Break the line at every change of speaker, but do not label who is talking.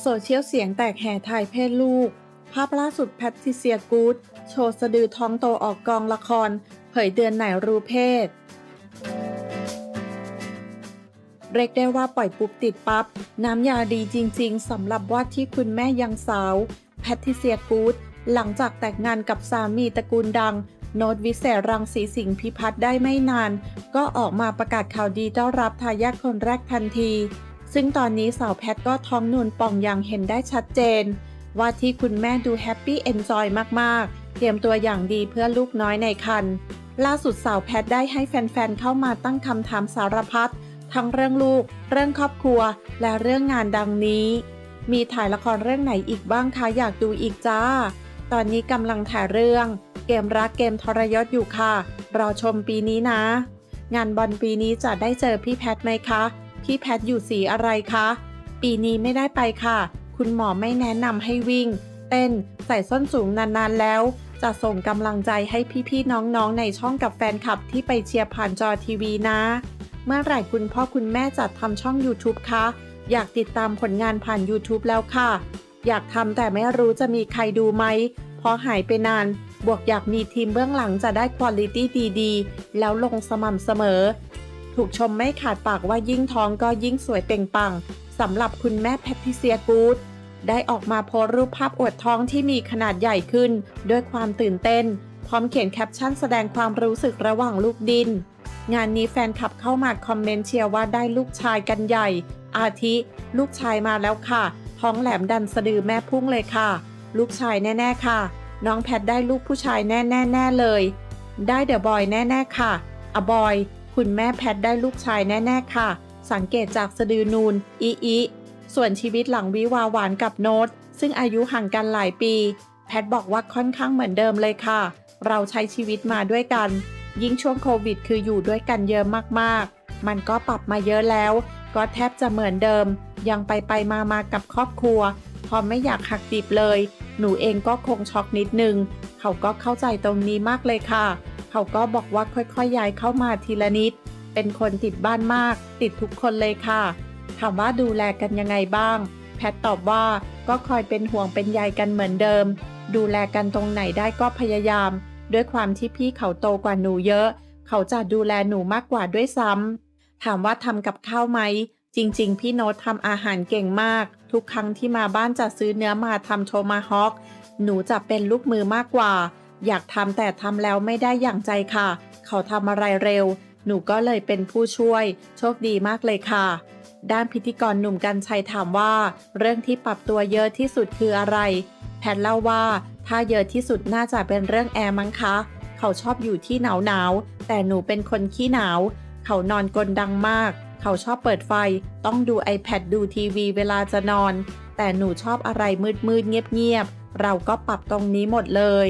โซเชียลเสียงแตกแห่ถ่ายเพศลูก ภาพล่าสุดแพทริเซียกูดโชว์สะดือท้องโตออกกองละคร เผยเดือนไหนรู้เพศ เรียกได้ว่าปล่อยปุ๊บติดปับ๊บ น้ำยาดีจริง ๆสำหรับว่าที่คุณแม่ยังสาว แพทริเซียกูดหลังจากแต่งงานกับสามีตระกูลดัง โนตวิเศษรังสีสิงห์พิพัฒน์ได้ไม่นาน ก็ออกมาประกาศข่าวดีต้อนรับทายาทคนแรกทันที ซึ่งตอนนี้สาวแพทก็ท้องนูนป่องอย่างเห็นได้ชัดเจน ว่าที่คุณแม่ดูแฮปปี้เอนจอยมากๆ เตรียมตัวอย่างดีเพื่อลูกน้อยในครรภ์ล่าสุดสาวแพทได้ให้แฟนๆเข้ามาตั้งคำถามสารพัดทั้งเรื่องลูก เรื่องครอบครัว และเรื่องงานดังนี้ มีถ่ายละครเรื่องไหนอีกบ้างคะอยากดูอีกจ้า ตอนนี้กำลังถ่ายเรื่อง เกมรักเกมทรยศอยู่ค่ะ รอชมปีนี้นะ งานบอลปีนี้จะได้เจอพี่แพทไหมคะ พี่แพทอยู่สีอะไรคะ ปีนี้ไม่ได้ไปค่ะ คุณหมอไม่แนะนำให้วิ่ง เต้นใส่ส้นสูงนานๆแล้ว จะส่งกำลังใจให้พี่ๆน้องๆในช่องกับแฟนคลับที่ไปเชียร์ผ่านจอทีวีนะ เมื่อไหร่คุณพ่อคุณแม่จัดทำช่อง YouTube คะ อยากติดตามผลงานผ่าน YouTube แล้วค่ะ อยากทำแต่ไม่รู้จะมีใครดูไหมเพราะหายไปนาน บวกอยากมีทีมเบื้องหลังจะได้คุณลิตี้ดีๆ แล้วลงสม่ำเสมอ ถูกชมไม่ขาดปากว่ายิ่งท้องก็ยิ่งสวยเปล่งปังสำหรับคุณแม่แพทริเซียกูดได้ออกมาโพสรูปภาพอวดท้องที่มีขนาดใหญ่ขึ้น ด้วยความตื่นเต้น พร้อมเขียนแคปชั่นแสดงความรู้สึกระหว่างลูกดิน งานนี้แฟนคลับเข้ามาคอมเมนต์เชียร์ว่าได้ลูกชายกันใหญ่ อาทิ ลูกชายมาแล้วค่ะ ท้องแหลมดันสะดือแม่พุ่งเลยค่ะ ลูกชายแน่ ๆ ค่ะ น้องแพทได้ลูกผู้ชายแน่ๆๆเลย ได้เดอะบอยแน่ๆค่ะอบอย คุณแม่แพทได้ลูกชายแน่ๆค่ะ สังเกตจากสะดือนูนอีอีส่วนชีวิตหลังวิวาหวานกับโน้ต ซึ่งอายุห่างกันหลายปี แพทบอกว่าค่อนข้างเหมือนเดิมเลยค่ะ เราใช้ชีวิตมาด้วยกัน ยิ่งช่วงโควิด คืออยู่ด้วยกันเยอะมากๆ มันก็ปรับมาเยอะแล้ว ก็แทบจะเหมือนเดิม ยังไปไปมามากับครอบครัวพอไม่อยากหักดิบเลย หนูเองก็คงช็อกนิดนึง เขาก็เข้าใจตรงนี้มากเลยค่ะ เขาก็บอกว่าค่อยๆย้ายเข้ามาทีละนิด เป็นคนติดบ้านมาก ติดทุกคนเลยค่ะ ถามว่าดูแลกันยังไงบ้าง แพทตอบว่าก็คอยเป็นห่วงเป็นใยกันเหมือนเดิม ดูแลกันตรงไหนได้ก็พยายาม ด้วยความที่พี่เขาโตกว่าหนูเยอะ เขาจะดูแลหนูมากกว่าด้วยซ้ำถามว่าทำกับข้าวไหม จริง ๆ พี่โน้ตทำอาหารเก่งมาก ทุกครั้งที่มาบ้านจะซื้อเนื้อมาทำโทมาฮอก หนูจะเป็นลูกมือมากกว่า อยากทำแต่ทำแล้วไม่ได้อย่างใจค่ะ เขาทำอะไรเร็ว หนูก็เลยเป็นผู้ช่วย โชคดีมากเลยค่ะ ด้านพิธีกรหนุ่มกัญชัยถามว่า เรื่องที่ปรับตัวเยอะที่สุดคืออะไร แพทเล่าว่า ถ้าเยอะที่สุดน่าจะเป็นเรื่องแอร์มั้งคะ เขาชอบอยู่ที่หนาวหนาวๆแต่หนูเป็นคนขี้หนาว เขานอนกลดังมาก เขาชอบเปิดไฟ ต้องดู iPad ดูทีวีเวลาจะนอน แต่หนูชอบอะไรมืดๆเงียบๆ เราก็ปรับตรงนี้หมดเลย